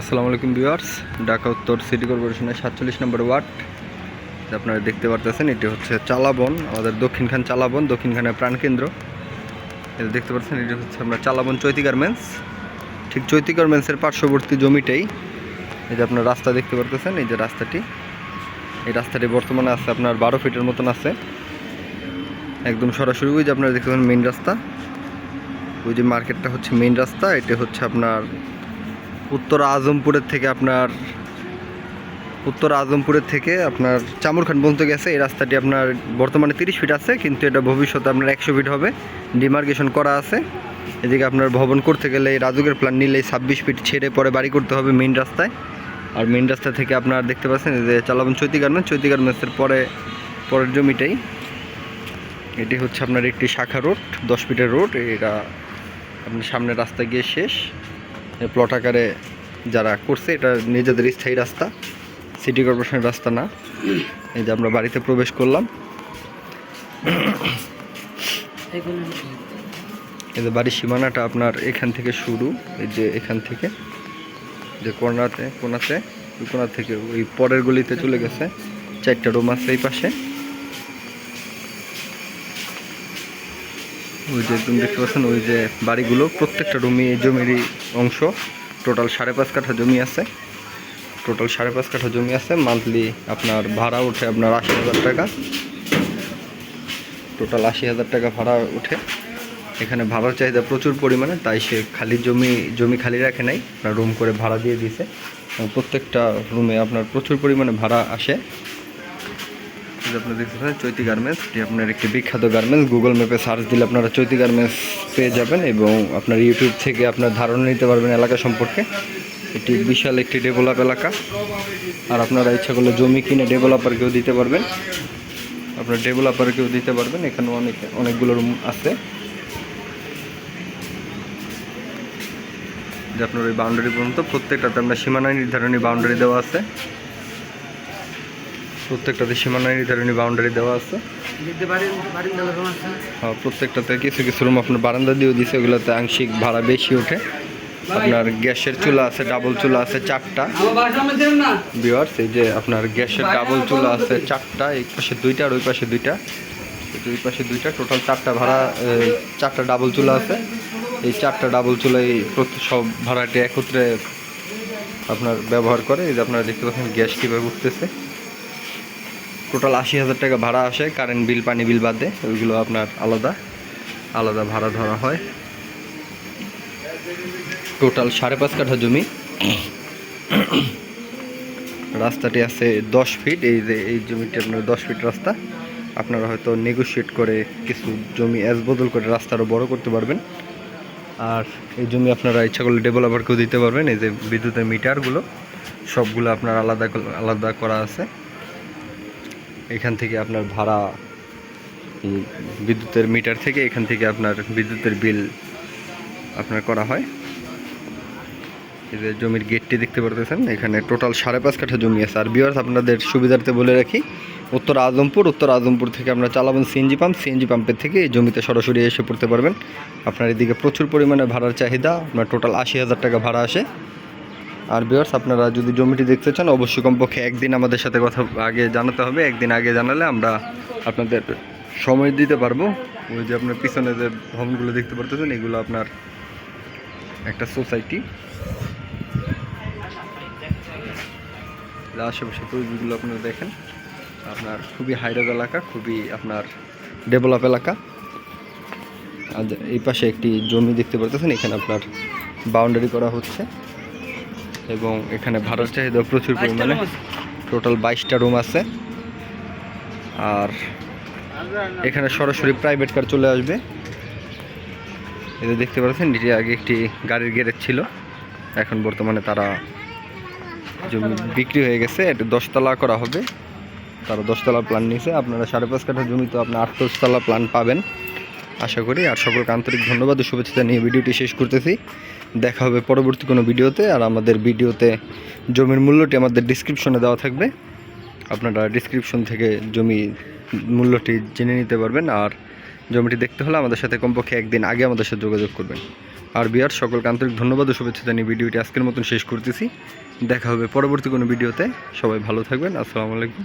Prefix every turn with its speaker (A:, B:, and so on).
A: আসসালামু আলাইকুম ভিউয়ার্স, ঢাকা উত্তর সিটি কর্পোরেশনের সাতচল্লিশ নম্বর ওয়ার্ড। আপনারা দেখতে পারতেছেন, এটি হচ্ছে চালাবন, আমাদের দক্ষিণখান চালাবন দক্ষিণখানের প্রাণকেন্দ্র এটা দেখতে পাচ্ছেন এটি হচ্ছে আপনার চালাবন চৈতি গার্মেন্টস। ঠিক চৈতি গার্মেন্টসের পার্শ্ববর্তী জমিটাই এই যে আপনার রাস্তা দেখতে পারতেছেন, এই যে রাস্তাটি। এই রাস্তাটি বর্তমানে আছে আপনার বারো ফিটের মতন আছে। একদম সরাসরি ওই যে আপনারা দেখতে পাচ্ছেন মেইন রাস্তা। ওই যে মার্কেটটা হচ্ছে মেইন রাস্তা, এটা হচ্ছে আপনার উত্তর আজমপুরের থেকে আপনার, উত্তর আজমপুরের থেকে আপনার চামুরখান পর্যন্ত গেছে। এই রাস্তাটি আপনার বর্তমানে তিরিশ ফিট আছে, কিন্তু এটা ভবিষ্যতে আপনার একশো ফিট হবে। ডিমার্কেশন করা আছে। এদিকে আপনার ভবন করতে গেলে রাজুকের প্ল্যান নিলে ছাব্বিশ ফিট ছেড়ে পরে বাড়ি করতে হবে মেন রাস্তায়। আর মেন রাস্তা থেকে আপনার দেখতে পাচ্ছেন যে চালাবন চৈতি গার্মেন্টস চৈতি গার্মেন্টসের পরে, পরের জমিটাই। এটি হচ্ছে আপনার একটি শাখা রোড দশ ফিটের রোড এটা আপনার সামনে রাস্তা গিয়ে শেষ। প্লট আকারে যারা করছে, এটা নিজেদের স্থায়ী রাস্তা সিটি কর্পোরেশনের রাস্তা না। এই যে আমরা বাড়িতে প্রবেশ করলাম। এই যে বাড়ির সীমানাটা আপনার এখান থেকে শুরু, এই যে এখান থেকে, যে কোনাতে কোনাতে কোনা থেকে ওই পরের গলিতে চলে গেছে। চারটা রুম আছে এই পাশে। ওই যে তুমি দেখতে পাচ্ছেন, ওই যে বাড়িগুলো, প্রত্যেকটা এই জমিরই অংশ। টোটাল সাড়ে পাঁচ কাঠা জমি আছে। টোটাল সাড়ে পাঁচ কাঠা জমি আছে। মান্থলি আপনার ভাড়া উঠে আপনার আশি হাজার টাকা। টোটাল আশি হাজার টাকা ভাড়া উঠে এখানে ভাড়ার চাহিদা প্রচুর পরিমাণে, তাই সে খালি জমি জমি খালি রাখে নাই। রুম করে ভাড়া দিয়ে এবং প্রত্যেকটা রুমে আপনার প্রচুর পরিমাণে ভাড়া আসে। যে আপনারা দেখতে পাচ্ছেন, চৈতি গার্মেন্টস এটি আপনার একটি বিখ্যাত গার্মেন্টস গুগল ম্যাপে সার্চ দিলে আপনারা চৈতি গার্মেন্টস পেয়ে যাবেন এবং আপনার ইউটিউব থেকে আপনার ধারণা নিতে পারবেন এলাকা সম্পর্কে। এটি বিশাল একটি ডেভেলপ এলাকা। আর আপনারা ইচ্ছা করলে জমি কিনে ডেভেলপারকেও দিতে পারবেন। আপনার ডেভেলপারকেও দিতে পারবেন। এখানে অনেক, অনেকগুলো রুম আছে। যে আপনার ওই বাউন্ডারি পর্যন্ত প্রত্যেকটাতে আপনার সীমানা নির্ধারণী বাউন্ডারি দেওয়া আছে। প্রত্যেকটাতে সীমানা নির্ধারণী বাউন্ডারি দেওয়া আছে। হ্যাঁ, প্রত্যেকটাতে কিছু কিছু রুম আপনার বারান্দা দিয়েও দিছে ওগুলোতে আংশিক ভাড়া বেশি ওঠে। আপনার গ্যাসের চুলা আছে ডাবল চুলা আছে চারটা। বিওয়ার্স এই যে আপনার গ্যাসের ডাবল চুলা আছে চারটা এই পাশে দুইটা আর ওই পাশে দুইটা। দুই পাশে দুইটা টোটাল চারটা ভাড়া চারটা ডাবল চুলা আছে। এই চারটা ডাবল চুলাই প্রতি সব ভাড়াটি একত্রে আপনার ব্যবহার করে এই যে আপনারা দেখতে পাচ্ছেন গ্যাস কীভাবে উঠতেছে। টোটাল আশি হাজার টাকা ভাড়া আসে কারেন্ট বিল পানি বিল বাদে ওইগুলো আপনার আলাদা আলাদা ভাড়া ধরা হয়। টোটাল সাড়ে পাঁচ কাঠা জমি। রাস্তাটি আছে দশ ফিট এই যে, এই জমিটি আপনার দশ ফিট রাস্তা। আপনারা হয়তো নেগোশিয়েট করে কিছু জমি অ্যাজ বদল করে রাস্তারও বড় করতে পারবেন। আর এই জমি আপনারা ইচ্ছা করলে ডেভেলপারকেও দিতে পারবেন, এই যে বিদ্যুতের মিটারগুলো, সবগুলো আপনার আলাদা আলাদা করা আছে। এখান থেকে আপনার ভাড়া বিদ্যুতের মিটার থেকে এখান থেকে আপনার বিদ্যুতের বিল আপনার করা হয়। এই যে জমির গেটটি দেখতে পারতেছেন, এখানে টোটাল সাড়ে পাঁচ কাঠা জমি আছে। আর বিয়ার্স আপনাদের সুবিধার্থে বলে রাখি, উত্তর আজমপুর উত্তর আজমপুর থেকে আমরা চালাবেন সিএনজি পাম্প সিএনজি পাম্পের থেকে এই জমিতে সরাসরি এসে পড়তে পারবেন। আপনার এদিকে প্রচুর পরিমাণে ভাড়ার চাহিদা, আপনার টোটাল আশি হাজার টাকা ভাড়া আসে। আর বিয়ার্স আপনারা যদি জমিটি দেখতে চান, অবশ্যই কমপক্ষে একদিন আমাদের সাথে কথা আগে জানাতে হবে। একদিন আগে জানালে আমরা আপনাদের সময় দিতে পারব। ওই যে আপনার পিছনে যে ভবনগুলো দেখতে পারতেছেন, এগুলো আপনার একটা সোসাইটি আশেপাশে পরিবেশগুলো আপনারা দেখেন, আপনার খুবই হাইরাজ এলাকা, খুবই আপনার ডেভেলপ এলাকা। আর এই পাশে একটি জমি দেখতে পারতেছেন, এখানে আপনার বাউন্ডারি করা হচ্ছে। এবং এখানে ভাড়ার চাহিদা প্রচুর পরিমাণে টোটাল বাইশটা রুম আছে। আর এখানে সরাসরি প্রাইভেট কার চলে আসবে। এটা দেখতে পাচ্ছেন এটি আগে একটি গাড়ির গ্যারেজ ছিল। এখন বর্তমানে তারা জমি বিক্রি হয়ে গেছে। এটা দশতলা করা হবে। তারা দশতলা প্ল্যান নিয়েছে। আপনারা সাড়ে পাঁচ কাঠা জমি তো আপনার আটতলা প্ল্যান পাবেন। আশা করি আর সকলকে আন্তরিক ধন্যবাদ ও শুভেচ্ছা নিয়ে ভিডিওটি শেষ করতেছি। দেখা হবে পরবর্তী কোনো ভিডিওতে আর আমাদের ভিডিওতে জমির মূল্যটি আমাদের ডিসক্রিপশনে দেওয়া থাকবে। আপনারা ডিসক্রিপশন থেকে জমি মূল্যটি জেনে নিতে পারবেন আর জমিটি দেখতে হলে আমাদের সাথে কমপক্ষে একদিন আগে আমাদের সাথে যোগাযোগ করবেন। আর বিয়ার, সকলকে আন্তরিক ধন্যবাদ ও শুভেচ্ছা জানিয়ে ভিডিওটি আজকের মতন শেষ করতেছি। দেখা হবে পরবর্তী কোনো ভিডিওতে। সবাই ভালো থাকবেন। আসসালামু আলাইকুম।